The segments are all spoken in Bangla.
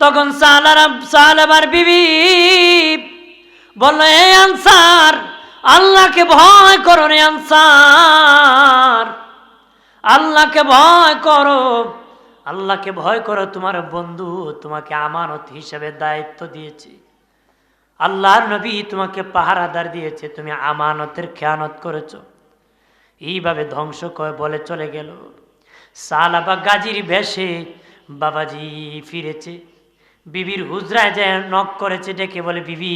তখন সালাবার বিবি বলল, এ আনসার, আল্লাহকে ভয় করো রে আনসার। আল্লাহকে ভয় করো, আল্লাহকে ভয় করো, তোমার বন্ধু তোমাকে আমানত হিসেবে দায়িত্ব দিয়েছে। আল্লাহর নবী তোমাকে পাহারাদার দিয়েছে, তুমি আমানতের খেয়ানত করেছ। এইভাবে ধ্বংস করে বলে চলে গেল। সালাবা গাজীর বেশে বাবাজি ফিরেছে। বিবির হুজরায় যে নক করেছে ডেকে বলে, বিবি,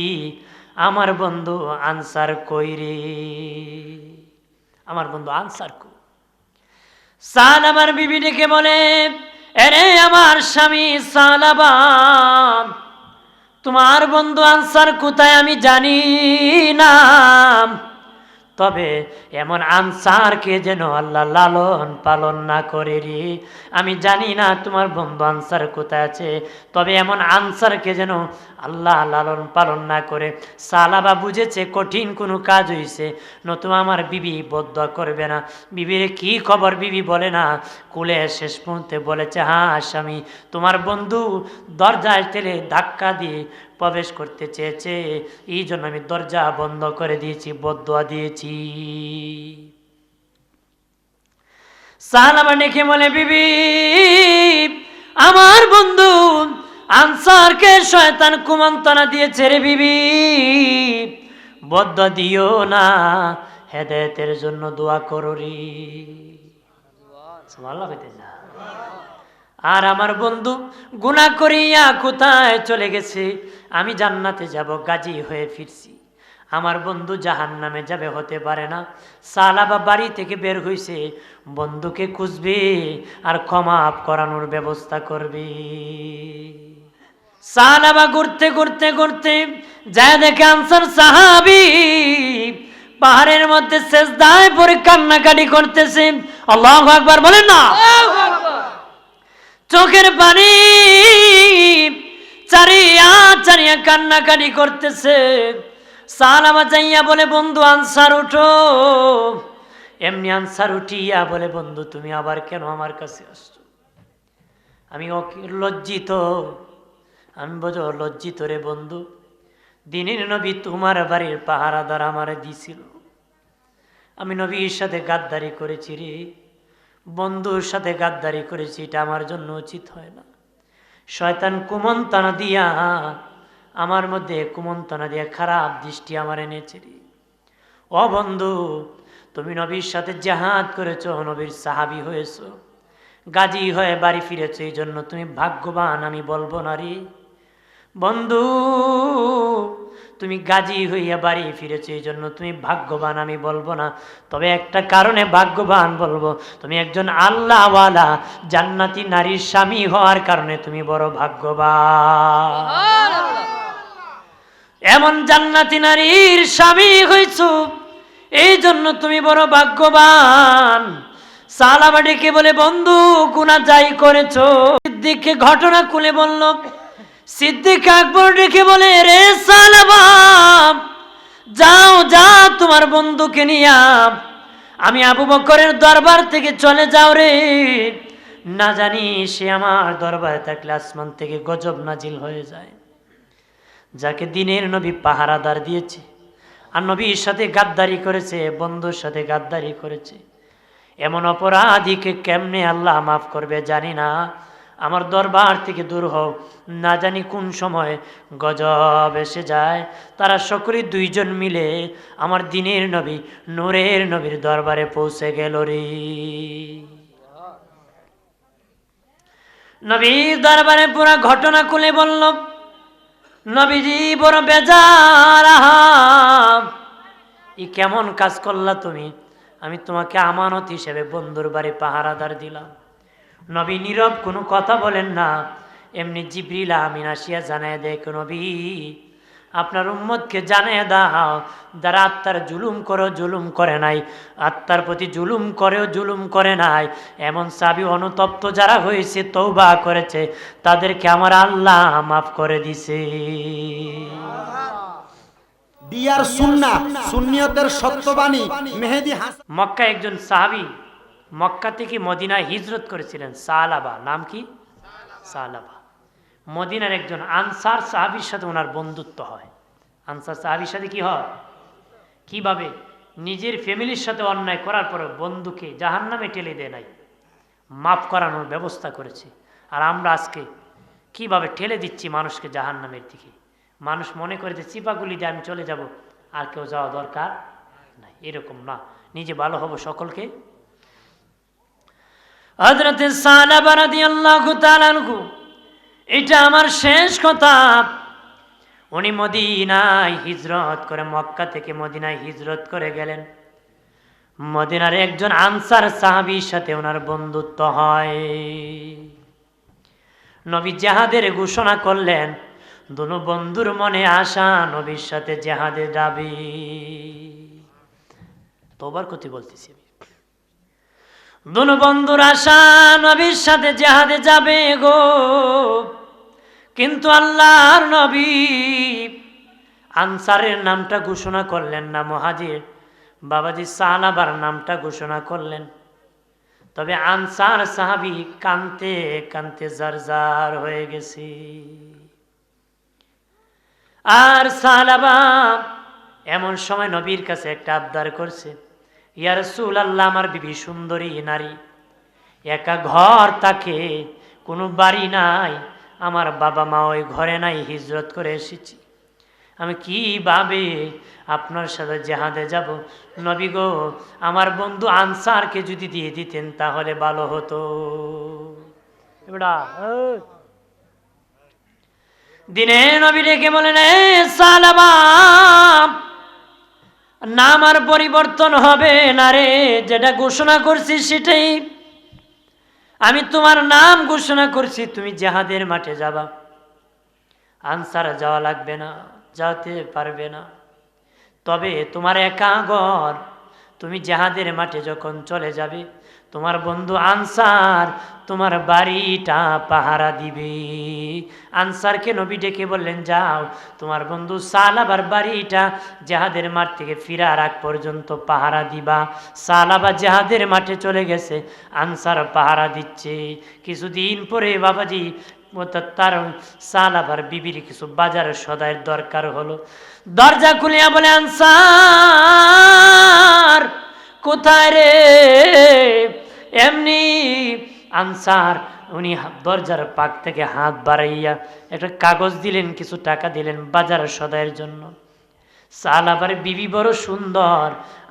আমার বন্ধু আনসার কই রে? আমার বন্ধু আনসার কই? সাল আমার বিবি ডেকে বলে, এরে আমার স্বামী সালাবা তোমার বন্ধু আনসার কোথায় আমি জানি না। তবে এমন আনসারকে যেন আল্লাহ লালন পালন না করে রে? আমি জানি না তোমার বন্ধু আনসার কোথায় আছে, তবে এমন আনসারকে যেন আল্লাহ লালন পালন না করে। সালাবা বুঝেছে, কঠিন কোনো কাজ হইছে, নতুবা আমার বিবি বদ্ধ করবে না। বিবির কি খবর বিবি বলে না, কুলে শেষ মুহূর্তে বলেছে হ্যাঁ স্বামী, তোমার বন্ধু দরজায় তেলে ধাক্কা দিয়ে প্রবেশ করতে চেয়েছে। এই জন্য আমি দরজা বন্ধ করে দিয়েছি, বদুয়া দিয়েছি। ডেকে বলে, বিবি, আমার বন্ধু আনসারকে শয়তান কুমন্তনা দিয়েছে রে বিবি। বদ্ধ দিও না, হেদায়তের জন্য দোয়া করো ভালো হইতেছে আর আমার বন্ধু গুণা করিয়া কোথায় চলে গেছে? আমি জান্নাতে যাব, গাজী হয়ে ফিরছি। আমার বন্ধু জাহান নামে যাবে হতে পারে না। সালাবা বাড়ি থেকে বের হইছে। বন্ধুকে খুঁজবে আর ক্ষমা করানোর ব্যবস্থা করবে। সালাবা ঘুরতে ঘুরতে ঘুরতে যায় দেখে আনসার সাহাবি পাহাড়ের মধ্যে শেষ দায় পরে কান্নাকাটি করতেছে। আল্লাহ আকবার বলেন না। চোখের পানি চারিয়া চারিয়া কান্নাকাটি করতেছে। সালামা চাইয়া বলে, বন্ধু, আনসার উঠো। এমনি আনসার উঠিয়া বলে, বন্ধু, তুমি আবার কেন আমার কাছে আসছো? আমি লজ্জিত। আমি বোঝো লজ্জিত রে বন্ধু, দিনের নবী তোমার বাড়ির পাহারাদার আমারে দিছিল। আমি নবীর সাথে গাদ্দারি করেছি রে। বন্ধুর সাথে গাদ্দারি করেছি, এটা আমার জন্য উচিত হয় না। শয়তান কুমন্তনা দিয়া, আমার মধ্যে কুমন্তনা দিয়া খারাপ দৃষ্টি আমার এনেছে ও বন্ধু, তুমি নবীর সাথে জাহাদ করেছ, নবীর সাহাবি হয়েছ। গাজী হয়ে বাড়ি ফিরেছ, এই জন্য তুমি ভাগ্যবান, আমি বলব না রে। বন্ধু তুমি গাজী হইয়া বাড়ি ফিরেছো এই জন্য তুমি ভাগ্যবান, আমি বলব না। তবে একটা কারণে ভাগ্যবান বলব, তুমি একজন আল্লাহওয়ালা, জান্নাতি নারীর স্বামী হওয়ার কারণে তুমি বড় ভাগ্যবান। এমন জান্নাতি নারীর স্বামী হইছ এই জন্য তুমি বড় ভাগ্যবান। সালাবা ডেকে বলে বন্ধু গুণা যাই করেছ। দিকে ঘটনা খুলে বলল সিদ্দিক আকবর ডেকে বলে, রে সালাবা যাও যা তোমার বন্ধুকে নিয়ে আমি। আবু বকরের দরবার থেকে চলে যাও রে। না জানি সে আমার দরবারে থাকলে আসমান থেকে গজব নাজিল হয়ে যায়। যাকে দিনের নবী পাহারাদার দিয়েছে, আর নবীর সাথে গাদ্দারি করেছে, বন্ধুর সাথে গাদ্দারি করেছে। এমন অপরাধীকে কেমনে আল্লাহ মাফ করবে জানি না। আমার দরবার থেকে দূর হোক, না জানি কোন সময় গজব এসে যায়। তারা সকলে দুইজন মিলে আমার দিনের নবী, নূরের নবীর দরবারে পৌঁছে গেল রে। নবীর দরবারে পুরা ঘটনা খুলে বলল, নবীজি বড় বেজার ই কেমন কাজ করলা তুমি? আমি তোমাকে আমানত হিসেবে বন্ধুর বাড়ি পাহারাদার দিলাম। নবী নীরব কোনো কথা বলেন না। এমনি জিবরিল আমিন আসিয়া জানায় দেখ নবী আপনার উম্মতকে জানিয়ে দাও যারা আত্মার জুলুম করো জুলুম করে নাই। আত্মার প্রতি জুলুম করেও জুলুম করে নাই। এমন সাবি অনুতপ্ত যারা হয়েছে তৌবা করেছে তাদেরকে আমার আল্লাহ মাফ করে দিছে। ডিয়ার সুন্না সুন্নিয়তের সত্যবাণী মেহেদি মক্কা একজন সাহাবি মক্কা থেকে মদিনায় হিজরত করেছিলেন সালাবা। নাম কি? সালাবা। মদিনার একজন আনসার সাহাবির সাথে ওনার বন্ধুত্ব হয়। আনসার সাহাবির সাথে কি হয়? কীভাবে? নিজের ফ্যামিলির সাথে অন্যায় করার পরে বন্ধুকে জাহান নামে ঠেলে দেয় নাই। মাফ করানোর ব্যবস্থা করেছে। আর আমরা আজকে কীভাবে ঠেলে দিচ্ছি মানুষকে জাহান নামের দিকে? মানুষ মনে করে যে চিপাগুলি দিয়ে আমি চলে যাব, আর কেউ যাওয়া দরকার নাই। এরকম না। নিজে ভালো হব সকলকে। হজরতে সালাবা রাদিয়াল্লাহু তাআলা আনহু, এটা আমার শেষ কথা। উনি মদিনায় হিজরত করে, মক্কা থেকে মদিনায় হিজরত করে গেলেন। মদিনার একজন আনসার সাহাবীর সাথে ওনার বন্ধুত্ব হয়। নবী জাহাদের ঘোষণা করলেন, দুনো বন্ধুর মনে আশা, নবীর সাথে জাহাদে যাবে তোবার কথি বলতেছি দুনো বন্ধুর আশা নবীর সাথে জাহাদে যাবে গো। কিন্তু আল্লাহর নবী আনসারের নামটা ঘোষণা করলেন না, মহাজির। বাবাজি সাহানাবার নামটা ঘোষণা করলেন। তবে আনসার সাহাবি কানতে কানতে জারজার হয়ে গেছে। আর সালাবা এমন সময় নবীর কাছে একটা আবদার করছে। ইয়ার সুল আল্লাহ আমার বিবি সুন্দরী নারী। একা ঘর তাকে, কোনো বাড়ি নাই। আমার বাবা মা ওই ঘরে নাই, হিজরত করে এসেছি। আমি কীভাবে আপনার সাথে জেহাদে যাব? নবী গো, আমার বন্ধু আনসারকে যদি দিয়ে দিতেন, তাহলে ভালো হতো। দিনে নবী ডেকে বলেন, "এ সালামা নাম আর পরিবর্তন হবে না রে। যেটা ঘোষণা করছি সেটাই। আমি তোমার নাম ঘোষণা করছি, তুমি জাহাদের মাঠে যাবা। আনসার যাওয়া লাগবে না, যাতে পারবে না। তবে তোমার একাগর তুমি জাহাদের মাঠে যখন চলে যাবে তোমার বন্ধু আনসার তোমার বাড়িটা পাহারা দিবে। আনসারকে নবী ডেকে বললেন, যাও, তোমার বন্ধু সালাবার বাড়িটা জাহাদের মাঠ থেকে ফিরার আগ পর্যন্ত পাহারা দিবা। সালাবা জাহাদের মাঠে চলে গেছে, আনসার পাহারা দিচ্ছে। কিছুদিন পরে বাবাজি তার সালাবার বিবির কিছু বাজারের সদায়ের দরকার হলো। দরজা খুলিয়া বলে, আনসার কোথায় রে? এমনি আনসার, উনি দরজার পাক থেকে হাত বাড়াইয়া একটা কাগজ দিলেন, কিছু টাকা দিলেন বাজার সদায়ের জন্য। সালাবার বিবি বড় সুন্দর,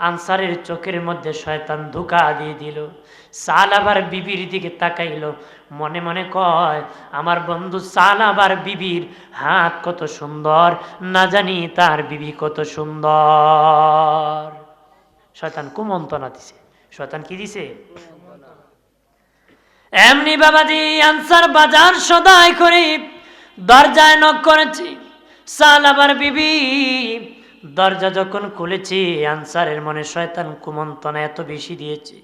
আনসারের চোখের মধ্যে শয়তান ধোকা দিয়ে দিল। সাল আবার বিবির দিকে তাকাইল, মনে মনে কয়, আমার বন্ধু সাল আবার বিবির হাত কত সুন্দর, না জানি তার বিবি কত সুন্দর। শয়তান কুমন্তনা দিছে। শয়তান কি দিছে? এমনি বাবাজি আনসার বাজার সদাই করে, দরজায় নক করেছি সালাবার বিবি, দরজা যখন খুলেছি আনসারের মনে শয়তান কুমন্তনা এত বেশি দিয়েছে।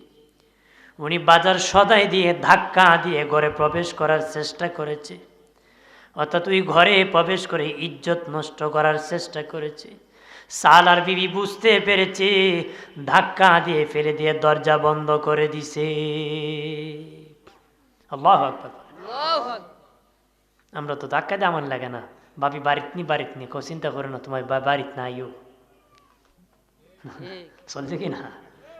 উনি বাজার সদাই দিয়ে ধাক্কা দিয়ে ঘরে প্রবেশ করার চেষ্টা করেছে। অর্থাৎ ওই ঘরে প্রবেশ করে ইজ্জত নষ্ট করার চেষ্টা করেছে। সালার বিবি বুঝতে পেরেছে ধাক্কা দিয়ে ফেলে দিয়ে দরজা বন্ধ করে দিছে। আল্লাহ আমরা তো ধাক্কা দিয়ে আমার লাগে না। বাবি বাড়িত নি বাড়িত নি। কো চিন্তা করে না তোমার বাড়িত না আইও চলছে কি না?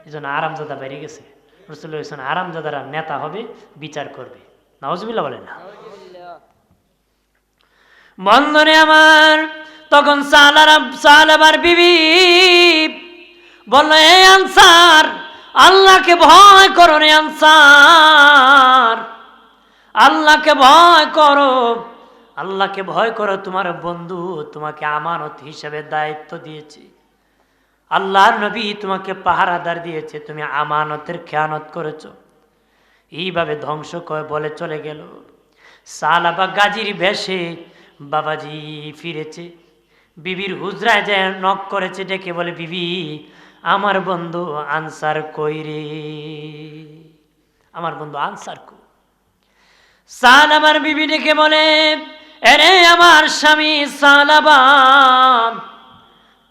এই জন্য আরামজাদা বেড়ে গেছে। রসুল হোসেন আরামজাদারা নেতা হবে বিচার করবে। নাওজবিল্লা বলে না। বন্ধনে আমার তখন সালাবার বিবি বলল আনসার, আল্লাহকে ভয় করো রে আনসার, আল্লাহকে ভয় করো, আল্লাহকে ভয় করো, তোমার বন্ধু তোমাকে আমানত হিসেবে দায়িত্ব দিয়েছে। আল্লাহর নবী তোমাকে পাহারাদার দিয়েছে, তুমি আমানতের খেয়ানত করেছ। এইভাবে ধ্বংস করে বলে চলে গেল। সালাবা গাজীর ভেসে বাবাজি ফিরেছে। বিবির হুজরায় যে নক করেছে ডেকে বলে, বিবি, আমার বন্ধু আনসার কই রে? আমার বন্ধু আনসার কো সালাবার বিবি ডেকে বলে, এরে আমার স্বামী সালাবা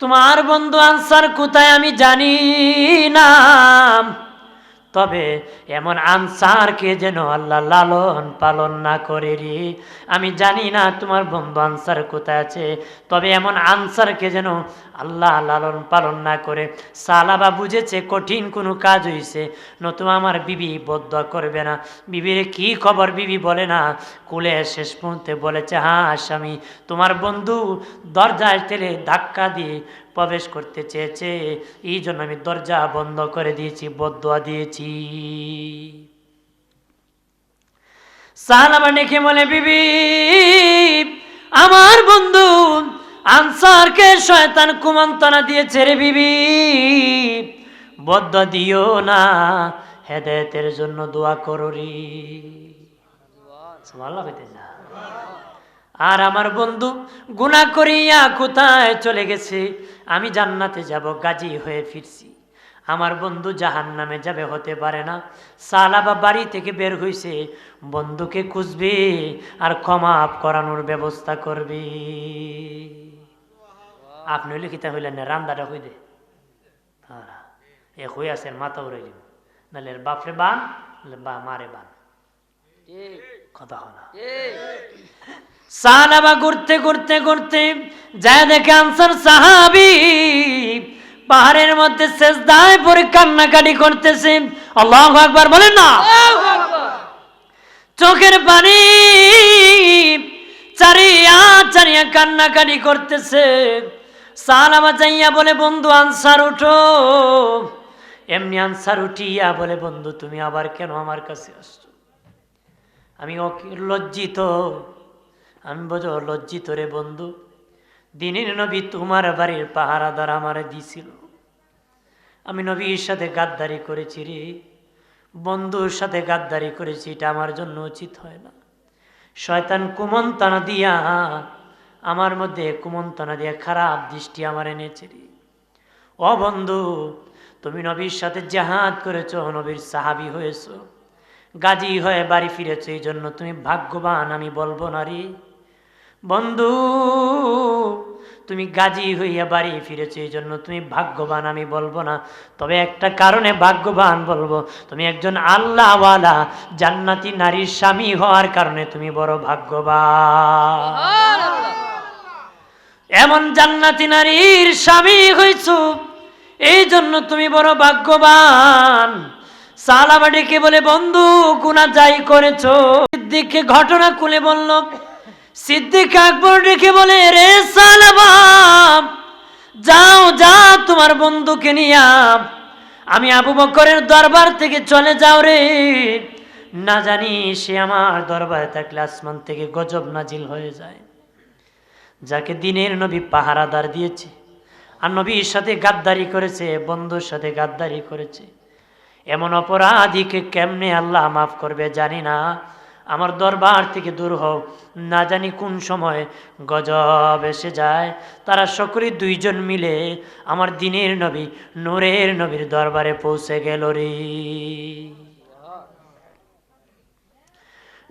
তোমার বন্ধু আনসার কোথায় আমি জানি না। তবে এমন আনসারকে যেন আল্লাহ লালন পালন না করে রে? আমি জানি না তোমার বন্ধু আনসার কোথায় আছে, তবে এমন আনসারকে যেন আল্লাহ লালন পালন না করে। সালাবা বুঝেছে, কঠিন কোনো কাজ হয়েছে নতুবা আমার বিবি বদ্ধ করবে না। বিবির কি খবর বিবি বলে না। কুলে শেষ পর্যন্ত বলেছে হ্যাঁ স্বামী, তোমার বন্ধু দরজায় তেলে ধাক্কা দিয়ে প্রবেশ করতে চেয়েছে। এই জন্য আমি দরজা বন্ধ করে দিয়েছি, বদুয়া দিয়েছি। সালামা ডেকে বলে, বিবি, আমার বন্ধু আনসারকে শয়তান কুমন্তনা দিয়েছে রে বিবি। বদ্ধ দিও না, হেদায়তের জন্য দোয়া করো রে। যা আর আমার বন্ধু গুণা করিয়া কোথায় চলে গেছে? আমি জান্নাতে যাব গাজী হয়ে ফিরছি। আমার বন্ধু জাহান নামে যাবে হতে পারে না। সালাবা বাড়ি থেকে বের হইছে। বন্ধুকে খুঁজবে আর ক্ষমা আপ করানোর ব্যবস্থা করবে। আপনি লিখিতা হইলেন না? রান্দাটা হই দে? তারা। এ হয়ে আছেন মাথা উড়াই দিব নাহলে বাপরে বান বা মারে বান। কথা হলো সালাবা ঘুরতে ঘুরতে ঘুরতে যায় দেখে আনসার সাহাবি পাহাড়ের মধ্যে শেষ দায় পরে কান্নাকাটি করতেছে। আল্লাহ একবার বলেন না। চোখের পানি চারিয়া চারিয়া কান্নাকাটি করতেছে। সালামা চাইয়া বলে বন্ধু আনসার উঠো। এমনি আনসার উঠিয়া বলে বন্ধু তুমি আবার কেন আমার কাছে আসছো? আমি লজ্জিত আমি বোঝো, লজ্জিত রে বন্ধু। দিনের নবী তোমার বাড়ির পাহারাদার আমারে দিছিল। আমি নবীর সাথে গাদ্দারি করেছি রে। বন্ধুর সাথে গাদ্দারি করেছি, এটা আমার জন্য উচিত হয় না। শয়তান কুমন্তনা দিয়া, আমার মধ্যে কুমন্তনা দিয়া খারাপ দৃষ্টি আমার এনেছে রে। ও বন্ধু, তুমি নবীর সাথে জাহাদ করেছ, নবীর সাহাবি হয়েছো। গাজী হয়ে বাড়ি ফিরেছো এই জন্য তুমি ভাগ্যবান, আমি বলব না রে। বন্ধু, তুমি গাজী হইয়া বাড়ি ফিরেছো এই জন্য তুমি ভাগ্যবান, আমি বলব না। তবে একটা কারণে ভাগ্যবান বলব, তুমি একজন আল্লাহওয়ালা, জান্নাতি নারীর স্বামী হওয়ার কারণে তুমি বড় ভাগ্যবান। এমন জান্নাতি নারীর স্বামী হইছ এই জন্য তুমি বড় ভাগ্যবান। সালাবা ডেকে বলে বন্ধু গুনা যাই করেছ, সিদ্দিককে ঘটনা খুলে বলল সিদ্দিক আকবর ডেকে বলে, রে সালাবা যাও যা তোমার বন্ধুকে নিয়া আমি। আবু বকরের দরবার থেকে চলে যাও রে। না জানি সে আমার দরবারে থাকলে আসমান থেকে গজব নাজিল হয়ে যায়। যাকে দিনের নবী পাহারাদার দিয়েছে, আর নবীর সাথে গাদ্দারি করেছে, বন্ধুর সাথে গাদ্দারি করেছে। এমন অপরাধীকে কেমনে আল্লাহ মাফ করবে জানি না। আমার দরবার থেকে দূর হও। না জানি কোন সময় গজব এসে যায়। তারা সকলেই দুইজন মিলে আমার দিনের নবী, নূরের নবীর দরবারে পৌঁছে গেল রে।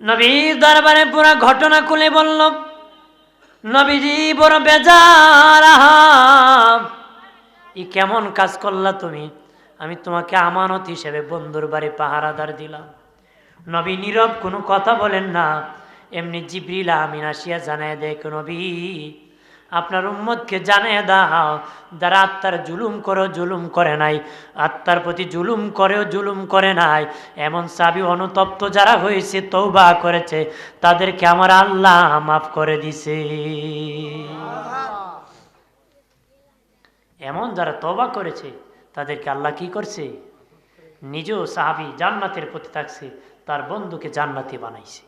নবীর দরবারে পুরা ঘটনা খুলে বলল, নবীজি বড় বেজার ই কেমন কাজ করলা তুমি? আমি তোমাকে আমানত হিসেবে বন্ধুর বাড়ি পাহারাদার দিলাম। নবী নীরব কোনো কথা বলেন না। এমনি জিবরিল আমিন আসিয়া জানায় দেখ নবী, আপনার উম্মতকে জানিয়ে দাও, যারা আত্মার জুলুম করো, জুলুম করে নাই। আত্মার প্রতি জুলুম করেও জুলুম করে নাই। এমন সাবি অনুতপ্ত যারা হয়েছে তৌবা করেছে, তাদেরকে আমার আল্লাহ মাফ করে দিছে। এমন যারা তবা করেছে, তাদেরকে আল্লাহ কি করছে? নিজেও সাহাবি জান্নাতের প্রতি থাকছে। তার বন্ধুকে জান্নাতি বানাইছে।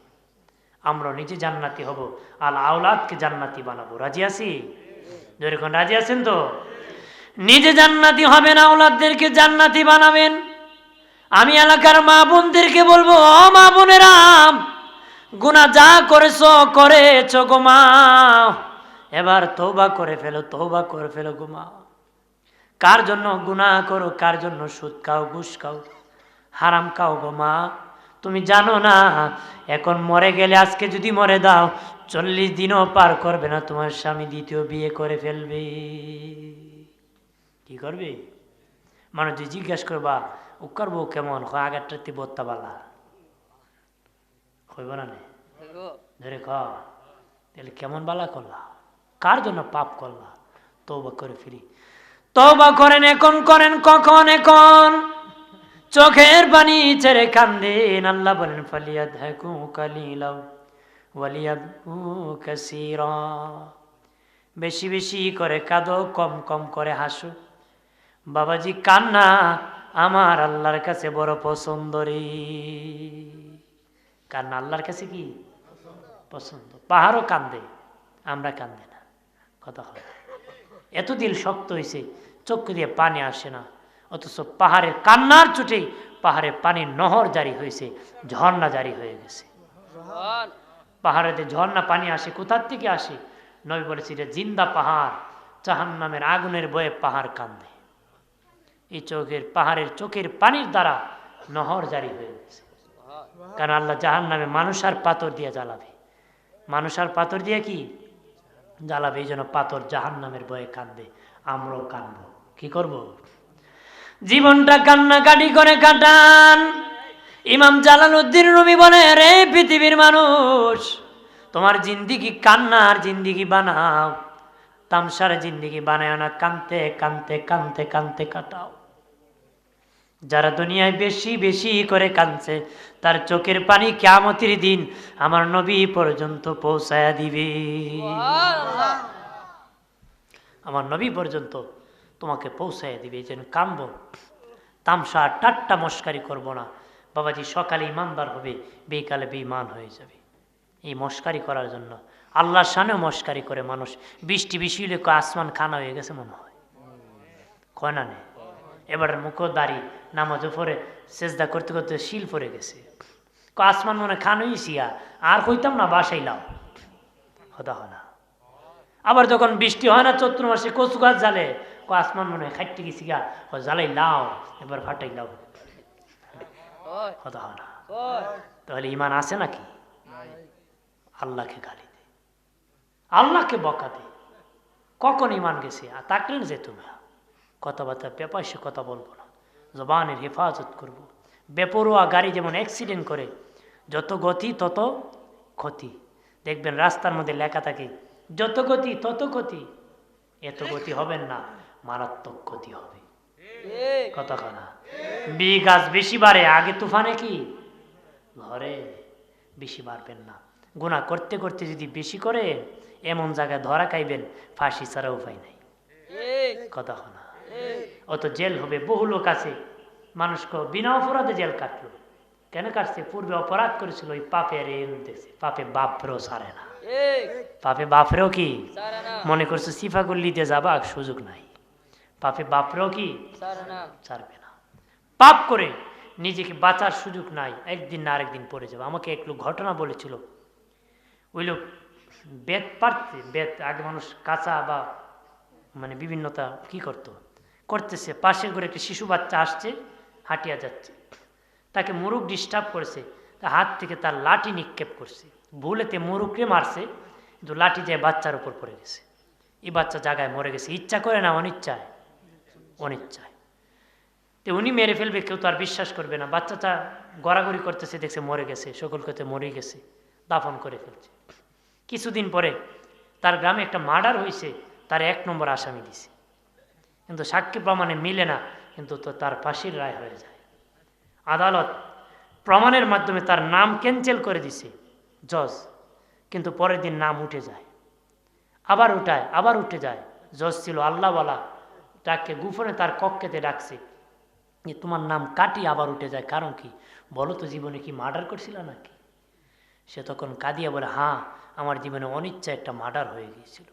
আমরা নিজে জান্নাতি হব আল আওলাদকে জান্নাতি বানাবো। রাজি আছি? যেরকম রাজি আছেন তো? নিজে জান্নাতি হবেন, আওলাদদেরকে জান্নাতি বানাবেন। আমি এলাকার মা বোনদেরকে বলব, ও মা বোনেরা গুণা যা করেছ করেছ গো মা। এবার তৌবা করে ফেলো তৌবা করে ফেলো গো মা। কার জন্য গুনাহ করো, কার জন্য সুদ খাও, ঘুষ খাও, হারাম খাও গো মা। তুমি জানো না এখন মরে গেলে আজকে যদি মরে দাও চল্লিশ দিনও পার করবে না তোমার স্বামী দ্বিতীয় বিয়ে করে ফেলবে। কি করবে? মানুষ জিজ্ঞেস করবা উকার বউ কেমন? আগেরটা তি বোত্তা বালা। হইব না ধরে ক তাহলে কেমন বালা করলা? কার জন্য পাপ করলা? তৌবা করে ফিরি। তৌবা করেন এখন করেন কখন এখন? চোখের পানি ছেড়ে কান্দেন। আল্লাহ বলেন ফালিয়া দেখু কালিলাও বেশি বেশি করে কাঁদো, কম কম করে হাসো। বাবাজি, কান্না আমার আল্লাহর কাছে বড় পছন্দ রে কান্না আল্লাহর কাছে কি? পছন্দ। পাহাড়ও কান্দে, আমরা কান্দে না। কথা হয় এত দিল শক্ত হয়েছে চোখ দিয়ে পানি আসে না। অথচ পাহাড়ের কান্নার চুটেই পাহাড়ে পানির নহর জারি হয়েছে, ঝর্ণা জারি হয়ে গেছে। পাহাড়েতে ঝর্ণা পানি আসে, কোথার থেকে আসে? নবী বলেছে, এটা জিন্দা পাহাড় জাহান নামের আগুনের বয়ে পাহাড় কান্দে। এই চোখের, পাহাড়ের চোখের পানির দ্বারা নহর জারি হয়ে গেছে। কারণ আল্লাহ জাহান নামে মানুষ আর পাথর দিয়ে জ্বালাবে। মানুষ আর পাথর দিয়ে কি? জ্বালাবে, এই জন্য পাথর জাহান নামের বয়ে কান্দে। আমরাও কানবো। কি করব? জীবনটা কান্নাকাটি করে কাটান। ইমাম জালালউদ্দিন রুমি বলে রে পৃথিবীর মানুষ তোমার জিন্দিগি কান্নার জিন্দিগি বানাও। তামসার জিন্দিগি বানায় না কানতে কানতে কানতে কানতে কাটাও। যারা দুনিয়ায় বেশি বেশি করে কাঁদছে তার চোখের পানি কেমতির দিন আমার নবী পর্যন্ত পৌঁছায়া দিবে। আমার নবী পর্যন্ত তোমাকে পৌঁছাইয়া দিবে, যেন কানব তামসা টাট্টা মস্কারি করব না। বাবাজি, সকালে ইমানদার হবে, বিকালে বেঈমান হয়ে যাবে। এই মস্কারি করার জন্য আল্লাহর সানেও মস্কারি করে মানুষ। বৃষ্টি বেশি হলে আসমান খানা হয়ে গেছে মনে হয়। কয় না নে? এবার মুখ দাড়ি, নামাজ পরে চেষ্টা করতে করতে শিল পরে গেছে। ক আসমান মনে খান হইছিয়া আর কইতাম না বাসাই লাও। হতা হয় না আবার যখন বৃষ্টি হয় না, চৈত্র মাসে কচু গাছ জ্বালে ক আসমান মনে হয় খাইতে গেছি গা। ও জ্বালাই লাও এবার ফাটাই লাও। হয় না তাহলে ইমান আছে নাকি? আল্লাহকে গালি দে। আল্লাহকে বকা দে। কখন ইমান গেছে? আর তাকলেন যে তুমি। কথাবার্তা বেপাইসে কথা বলব না। জবানের হেফাজত করব। বেপরোয়া গাড়ি যেমন অ্যাক্সিডেন্ট করে যত গতি তত ক্ষতি। দেখবেন রাস্তার মধ্যে লেখা থাকে যত গতি তত ক্ষতি। এত গতি হবেন না। মারাত্মক ক্ষতি হবে। কথা কথা বি গাছ বেশি বাড়ে আগে তুফানে কি? ঘরে বেশি বাড়বেন না। গুণা করতে করতে যদি বেশি করে এমন জায়গায় ধরা খাইবেন ফাঁসি ছাড়া উপায় নাই। কথা না অত জেল হবে বহু লোক আছে মানুষকে বিনা অপরাধে জেল কাটলো। কেন কাটছে? পূর্বে অপরাধ করেছিল ওই পাপের উদ্দেশ্যে পাপে বাপরেও সারে না। পাপে বাপরেও কি? মনে করছে সিফা গল্লিতে যাবা সুযোগ নাই। পাপে বাপরেও কি? ছাড়বে না। পাপ করে নিজেকে বাঁচার সুযোগ নাই একদিন না আরেকদিন পড়ে যাবে। আমাকে এক লোক ঘটনা বলেছিল। ওই লোক বেত পারতে বেত আগে মানুষ কাঁচা বা মানে বিভিন্নতা কি করতো? করতেছে পাশের করে একটা শিশু বাচ্চা আসছে হাঁটিয়া যাচ্ছে। তাকে মুরুখ ডিস্টার্ব করেছে তা হাত থেকে তার লাঠি নিক্ষেপ করছে। ভুলেতে মুরুখকে মারছে কিন্তু লাঠি যায় বাচ্চার উপর পড়ে গেছে। এই বাচ্চা জায়গায় মরে গেছে। ইচ্ছা করে না অনিচ্ছায়। অনিচ্ছায়। তো উনি মেরে ফেলবে, কেউ তো আর বিশ্বাস করবে না। বাচ্চাটা গড়াগড়ি করতেছে, দেখছে মরে গেছে, সকল কথা মরে গেছে, দাফন করে ফেলছে। কিছুদিন পরে তার গ্রামে একটা মার্ডার হয়েছে তার এক নম্বর আসামি দিছে। কিন্তু সাক্ষী প্রমাণে মিলে না, কিন্তু তো তার ফাঁসির রায় হয়ে যায়। আদালত প্রমাণের মাধ্যমে তার নাম ক্যান্সেল করে দিছে, জজ। কিন্তু পরের দিন নাম উঠে যায়। আবার উঠায়, আবার উঠে যায়। জজ ছিল আল্লাহওয়ালা তাকে গুফনে তার কক্ষেতে ডাকছে যে তোমার নাম কাটি আবার উঠে যায়। কারণ কি? বলো তো জীবনে কি মার্ডার করছিল নাকি? সে তখন কাঁদিয়া বলে হ্যাঁ আমার জীবনে অনিচ্ছা একটা মার্ডার হয়ে গিয়েছিল।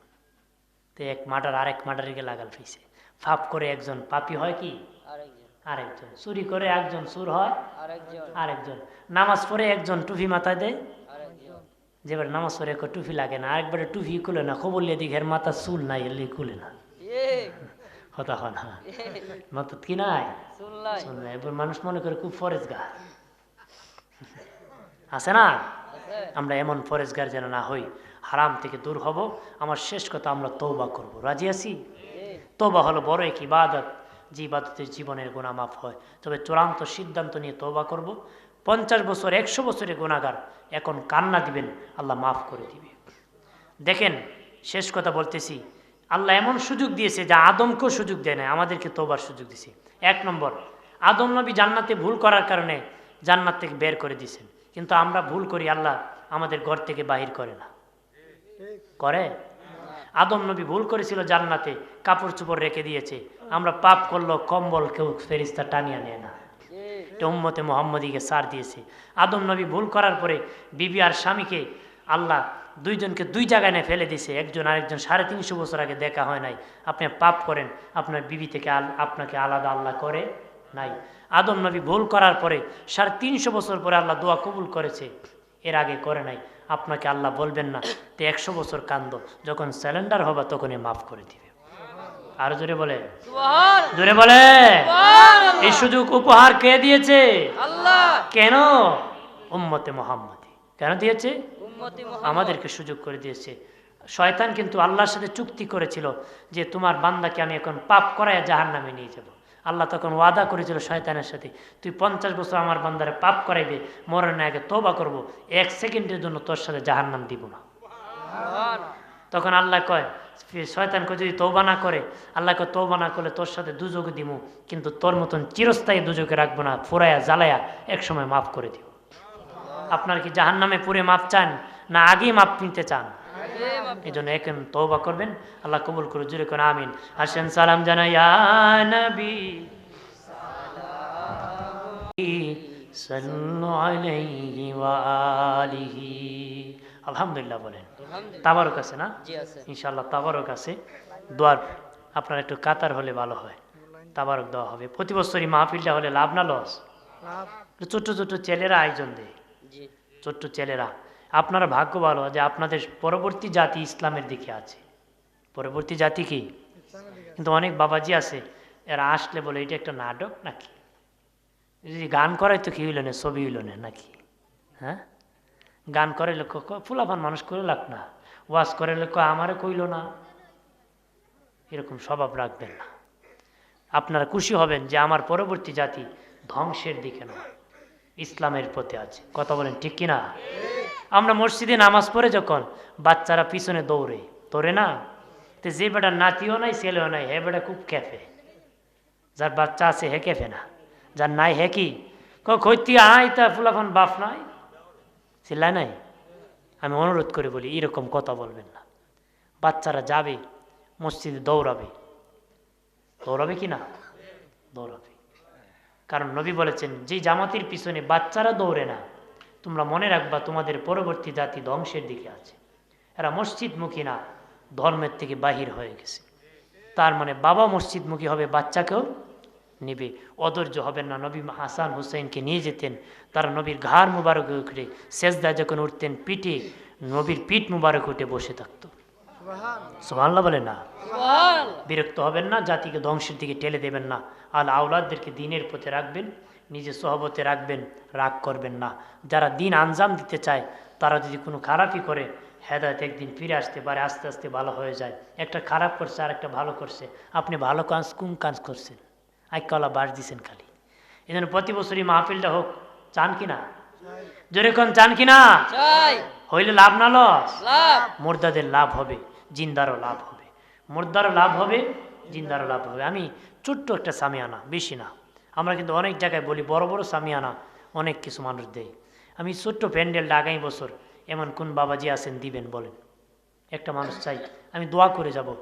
তো এক মার্ডার আরেক মার্ডারকে লাগাল ফেসে ফাপ করে একজন পাপি হয় কি? আরেকজন। চুরি করে একজন চুর হয়? আরেকজন। নামাজ পড়ে একজন টুপি মাথায় দেয়? যেবার নামাজ পড়ে একটা টুপি লাগে না আরেকবারে টুপি খুলে না খবর লিয়ে দিকে এর মাথা চুল নাই এলে খুলে না। হতা হয়। না মাথা কি নাই? এবার মানুষ মনে করে খুব ফরেজগার। আছে না? আমরা এমন ফরেজগার যেন না হই। হারাম থেকে দূর হব। আমার শেষ কথা আমরা তৌবা করব। রাজি আছি? তৌবা হলো বড় এক ইবাদত। যে ইবাদতের জীবনের গুণা মাফ হয়। তবে চূড়ান্ত সিদ্ধান্ত নিয়ে তৌবা করব। পঞ্চাশ বছর একশো বছরের গুণাগার এখন কান্না দিবেন আল্লাহ মাফ করে দিবে। দেখেন শেষ কথা বলতেছি। আল্লাহ এমন সুযোগ দিয়েছে যা আদমকেও সুযোগ দেয় না আমাদেরকে তোবার সুযোগ দিয়েছে এক নম্বর, আদম নবী জান্নাতে ভুল করার কারণে জান্নাত থেকে বের করে দিয়েছেন। কিন্তু আমরা ভুল করি, আল্লাহ আমাদের ঘর থেকে বাহির করে না। করে? আদম নবী ভুল করেছিল জান্নাতে, কাপড় চোপড় রেখে দিয়েছে। আমরা পাপ করল কম্বল কেউ ফেরিস্তা টানিয়া নেয় না। উম্মতে মোহাম্মদীকে সার দিয়েছে। আদম নবী ভুল করার পরে বিবি আর স্বামীকে আল্লাহ দুইজনকে দুই জায়গায় নিয়ে ফেলে দিয়েছে একজন আরেকজন সাড়ে তিনশো বছর আগে দেখা হয় নাই। আপনি পাপ করেন আপনার বিবি থেকে আপনাকে আলাদা আল্লাহ করে নাই। আদম নবী ভুল করার পরে সাড়ে তিনশো বছর পরে আল্লাহ দোয়া কবুল করেছে এর আগে করে নাই। আপনাকে আল্লাহ বলবেন না তো একশো বছর কান্দ। যখন স্যালেন্ডার হবে তখনই মাফ করে দিবে। আরও জোরে বলে। জোরে বলে। এই সুযোগ উপহার কে দিয়েছে? আল্লাহ। কেন? উম্মতে মোহাম্মদ কেন দিয়েছে? আমাদেরকে সুযোগ করে দিয়েছে। শয়তান কিন্তু আল্লাহর সাথে চুক্তি করেছিল যে তোমার বান্দাকে আমি এখন পাপ করায় জাহান নামে নিয়ে যাব। আল্লাহ তখন ওয়াদা করেছিল শয়তানের সাথে তুই পঞ্চাশ বছর আমার বান্দারে পাপ করাইবে মরণের আগে তোবা করব এক সেকেন্ডের জন্য তোর সাথে জাহান নাম দিব না। তখন আল্লাহ কয় শয়তানকে যদি তৌবা না করে আল্লাহকে তৌবা না করলে তোর সাথে দুযোগে দিব কিন্তু তোর মতন চিরস্থায়ী দুযোগে রাখব না ফুরায়া জ্বালায়া একসময় মাফ করে দিব আপনার কি জাহান নামে পুরে মাপ চান? না আগেই মাপ নিতে চান? এই জন্য এখন তৌবা করবেন আল্লাহ কবুল করে জুড়ে করে আমিন। হাসেন সালাম জানাই নবী। আলহামদুলিল্লাহ বলেন। তাবারক আছে না? ইনশাল্লাহ তাবারক আছে। দোয়ার আপনার একটু কাতার হলে ভালো হয়। তাবারক দেওয়া হবে। প্রতি বছরই মাহফিলটা হলে লাভ না লস? ছোট্ট ছোট্ট ছেলেরা আয়োজন দেয়। ছোট্ট ছেলেরা, আপনারা ভাগ্য ভালো যে আপনাদের পরবর্তী জাতি ইসলামের দিকে আছে। পরবর্তী জাতি কি? কিন্তু অনেক বাবাজি আছে, এরা আসলে বলে, এটা একটা নাটক নাকি? যদি গান করাই তো কি হইল না, ছবি হইল না নাকি? হ্যাঁ? গান করে লোক ফুলাফান মানুষ করে লাগ না। ওয়াজ করে লোক আমারে কইল না। এরকম স্বভাব রাখবেন না। আপনারা খুশি হবেন যে আমার পরবর্তী জাতি ধ্বংসের দিকে নয়। ইসলামের প্রতি আছে। কথা বলেন ঠিক কিনা? আমরা মসজিদে নামাজ পড়ে যখন বাচ্চারা পিছনে দৌড়ে দৌড়ে না? তো যে বেটা নাতিও নাই, ছেলেও নাই, হে বেটা খুব ক্যাফে। যার বাচ্চা আছে, হে ক্যাফে না। যার নাই, হে কি? কইতি আয় তা, ফুলাফান বাপ নাই? চিল্লায় নাই? আমি অনুরোধ করে বলি, এরকম কথা বলবেন না। বাচ্চারা যাবে, মসজিদে দৌড়াবে। দৌড়াবে কি না? দৌড়াবে। কারণ নবী বলেছেন যে জামাতির পিছনে বাচ্চারা দৌড়ে না, তোমরা মনে রাখবা তোমাদের পরবর্তী জাতি ধ্বংসের দিকে আছে। এরা মসজিদমুখী না, ধর্মের থেকে বাহির হয়ে গেছে। তার মানে বাবা মসজিদমুখী হবে, বাচ্চাকেও নেবে। অধৈর্য হবেন না, নবী হাসান হুসেনকে নিয়ে যেতেন, তারা নবীর ঘাড় মুবারক উঠে, সেজদায় যখন উঠতেন, পিঠে নবীর পিঠ মুবারক উঠে বসে থাকতো। সুবহানাল্লাহ বলে না। বিরক্ত হবেন না জাতিকে ধ্বংসের দিকে ঠেলে দেবেন না। আল আওলাদদেরকে দিনের পথে রাখবেন নিজে সহবতে রাখবেন রাগ করবেন না। যারা দিন আঞ্জাম দিতে চায় তারা যদি কোনো খারাপই করে হেদায়ত একদিন ফিরে আসতে পারে আস্তে আস্তে ভালো হয়ে যায়। একটা খারাপ করছে আর একটা ভালো করছে। আপনি ভালো কাজ কোন কাজ করছেন? আইকালা বাস দিছেন খালি। এই জন্য প্রতি বছরই মাহফিলটা হোক চান কিনা জোরে কোন চান কিনা হইলে লাভ না লস? মুর্দাদের লাভ হবে। জিন্দারও লাভ হবে। মুর্দারও লাভ হবে, জিন্দারও লাভ হবে। আমি ছোট্ট একটা সামিয়ানা, বেশি না। আমরা কিন্তু অনেক জায়গায় বলি, বড় বড় সামিয়ানা অনেক কিছু মানুষ দেয়। আমি ছোট্ট প্যান্ডেলটা আগামী বছর এমন কোন বাবাজি আছেন দিবেন বলেন। একটা মানুষ চাই, আমি দোয়া করে যাব।